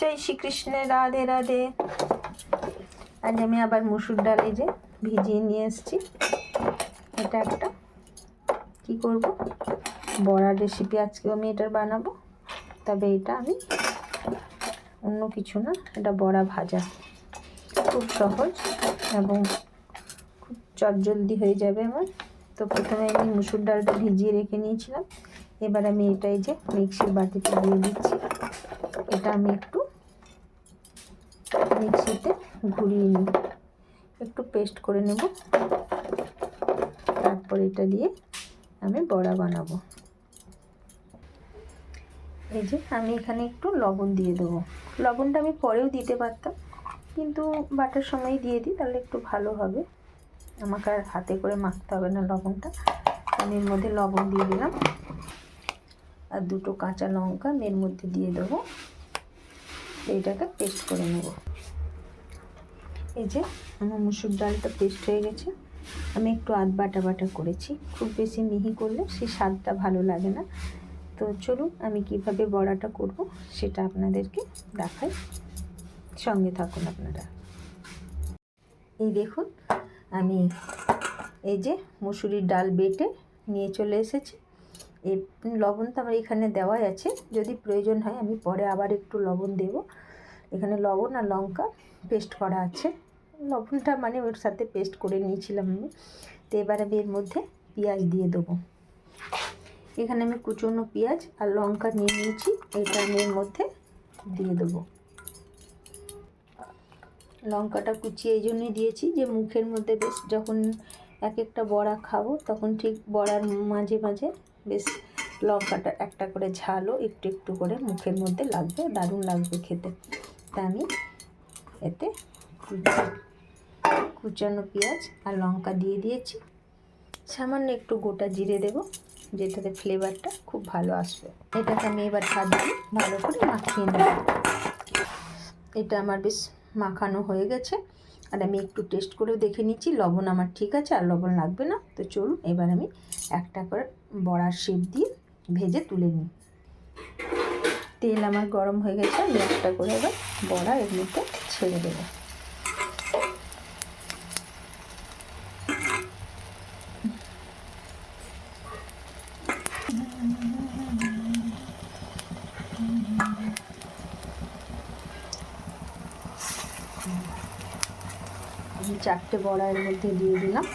জয় শ্রীকৃষ্ণের রাধে রাধে। আজ আমি আবার মুসুর ডাল যে ভিজিয়ে নিয়ে এসেছি। এটা একটা, কি করব? বড়া রেসিপি আজকেও আমি এটার বানাবো। তবে এটা আমি অন্য কিছু না, এটা বড়া ভাজা। খুব সহজ এবং খুব চটজলদি হয়ে যাবে আমার। তো প্রথমে আমি মুসুর ডালটা ভিজিয়ে রেখে নিয়েছিলাম। এবার আমি এটাই যে মিক্সির বাটিতে দিয়ে দিচ্ছি। এটা আমি একটু মিক্সিতে ঘুরিয়ে নিই। একটু পেস্ট করে নেব। তারপর এটা দিয়ে আমি বড়া বানাবো। এই যে আমি এখানে একটু লবণ দিয়ে দেবো। লবণটা আমি পরেও দিতে পারতাম, কিন্তু বাটার সময় দিয়ে দিই, তাহলে একটু ভালো হবে। আমাকে আর হাতে করে মাখতে হবে না লবণটা। আমি এর মধ্যে লবণ দিয়ে দিলাম। আর দুটো কাঁচা লঙ্কা এর মধ্যে দিয়ে দেবো। এইটাকে পেস্ট করে নেব। এই যে আমার মুসুর ডালটা পেস্ট হয়ে গেছে। আমি একটু আধ বাটা বাটা করেছি। খুব বেশি মিহি করলে সেই স্বাদটা ভালো লাগে না। তো চলুন আমি কীভাবে বড়াটা করব সেটা আপনাদেরকে দেখাই। সঙ্গে থাকুন আপনারা। এই দেখুন, আমি এই যে মুসুরির ডাল বেটে নিয়ে চলে এসেছি। এই লবণ তো আমার এখানে দেওয়াই আছে। যদি প্রয়োজন হয় আমি পরে আবার একটু লবণ দেব। এখানে লবণ আর লঙ্কা পেস্ট করা আছে। লবণটা মানে ওর সাথে পেস্ট করে নিয়েছিলাম আমি। তো এবার আমি এর মধ্যে পেঁয়াজ দিয়ে দেবো। এখানে আমি কুচনো পেঁয়াজ আর লঙ্কা নিয়ে নিয়েছি। এটা আমি এর মধ্যে দিয়ে দেবো। লঙ্কাটা কুচিয়ে এই জন্যই দিয়েছি যে মুখের মধ্যে বেশ যখন এক একটা বড়া খাব তখন ঠিক বড়ার মাঝে মাঝে বেশ লঙ্কাটা একটা করে ঝালও একটু একটু করে মুখের মধ্যে লাগবে, দারুণ লাগবে খেতে। তা আমি এতে কুচানো পেঁয়াজ আর লঙ্কা দিয়ে দিয়েছি। সামান্য একটু গোটা জিরে দেব, যেটাতে ফ্লেভারটা খুব ভালো আসবে। এটাকে আমি এবার হাত দিয়ে ভালো করে মাখিয়ে নেব। এটা আমার বেশ মাখানো হয়ে গেছে। আর আমি একটু টেস্ট করেও দেখে নিচ্ছি। লবণ আমার ঠিক আছে, আর লবণ লাগবে না। তো চলুন, এবার আমি একটা করে বড়ার শেপ দিয়ে ভেজে তুলে নিই। তেল আমার গরম হয়ে গেছে, আমি একটা করে এবার বড়া এর মধ্যে ছেড়ে দেবো। আমি চারটে বড়া এর মধ্যে দিয়ে দিলাম।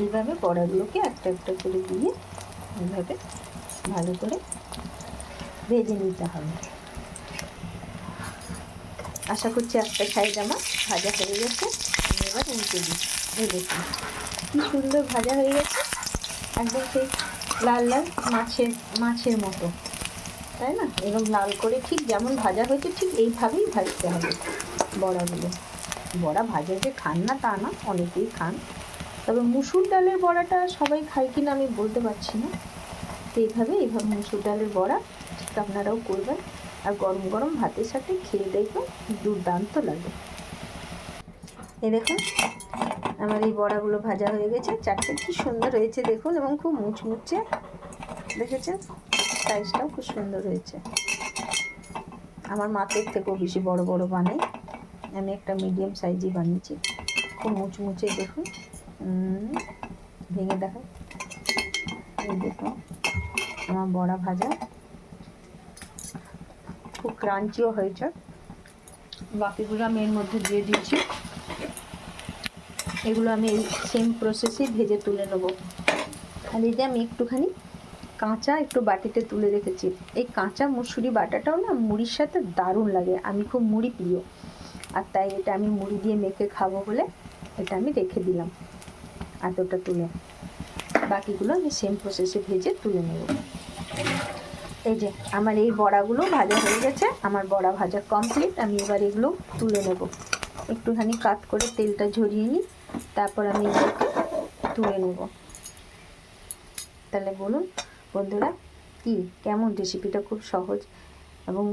এইভাবে বড়াগুলোকে একটা একটা করে দিয়ে এইভাবে ভালো করে ভেজে নিতে হবে। আশা করছি একটা সাইড আমার ভাজা হয়ে গেছে। আমি এবার উল্টে দিই দেখুন কী সুন্দর ভাজা হয়ে গেছে। একদম সেই লাল লাল মাছের মাছের মতো। তাই না? এবং লাল করে ঠিক যেমন ভাজা হয়েছে ঠিক এইভাবেই ভাজতে হবে বড়াগুলো। বড়া ভাজা যে খান না তা না, অনেকেই খান। তবে মুসুর ডালের বড়াটা সবাই খায় কিনা আমি বলতে পারছি না। তো এইভাবে এইভাবে মুসুর ডালের বড়া, ঠিক আপনারাও করবেন। আর গরম গরম ভাতের সাথে খেয়ে দেখবেন, দুর্দান্ত লাগে। এ দেখুন, আমার এই বড়াগুলো ভাজা হয়ে গেছে। চারটে কি সুন্দর হয়েছে দেখুন, এবং খুব মুচমুচে, দেখেছেন? সাইজটাও খুব সুন্দর হয়েছে। আমার মাতের থেকেও বেশি বড় বড় বানাই আমি একটা মিডিয়াম সাইজই বানিয়েছি। খুব মুচমুচে দেখুন। ভেঙে দেখাই এই দেখুন, আমার বড়া ভাজা। খুব ক্রাঞ্চিও হয়েছে। বাকিগুলো আমি এর মধ্যে দিয়ে দিচ্ছি। এগুলো আমি এই সেম প্রসেসেই ভেজে তুলে নেব। আর এই যে আমি একটুখানি কাঁচা একটু বাটিতে তুলে রেখেছি। এই কাঁচা মুসুরি বাটাটাও না মুড়ির সাথে দারুণ লাগে। আমি খুব মুড়ি প্রিয়। আর তাই এটা আমি মুড়ি দিয়ে মেখে খাব বলে এটা আমি রেখে দিলাম। এতটা তুলে বাকিগুলো আমি সেম প্রসেসে ভেজে তুলে নেব। এই যে আমার এই বড়াগুলো ভাজা হয়ে গেছে, আমার বড়া ভাজা কমপ্লিট আমি এবার এগুলো তুলে নেব। একটুখানি কাট করে তেলটা ঝরিয়ে নিই, তারপর আমি এগুলোকে তুলে নেব। তাহলে বলুন বন্ধুরা কি, কেমন রেসিপিটা খুব সহজ এবং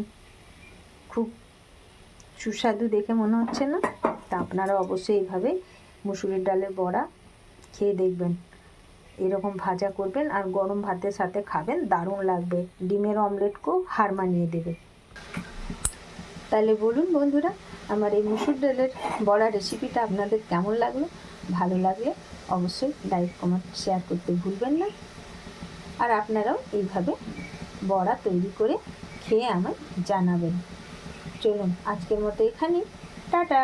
খুব সুস্বাদু দেখে মনে হচ্ছে না? তা আপনারা অবশ্যই এইভাবে মুসুরির ডালের বড়া খেয়ে দেখবেন। এরকম ভাজা করবেন আর গরম ভাতের সাথে খাবেন, দারুণ লাগবে। ডিমের অমলেটকেও হার মানিয়ে দেবে। তাহলে বলুন বন্ধুরা, আমার এই মুসুর ডালের বড়া রেসিপিটা আপনাদের কেমন লাগল? ভালো লাগলে অবশ্যই লাইক কমেন্ট শেয়ার করতে ভুলবেন না। আর আপনারাও এইভাবে বড়া তৈরি করে খেয়ে আমায় জানাবেন। চলুন আজকের মতো এখানে টাটা।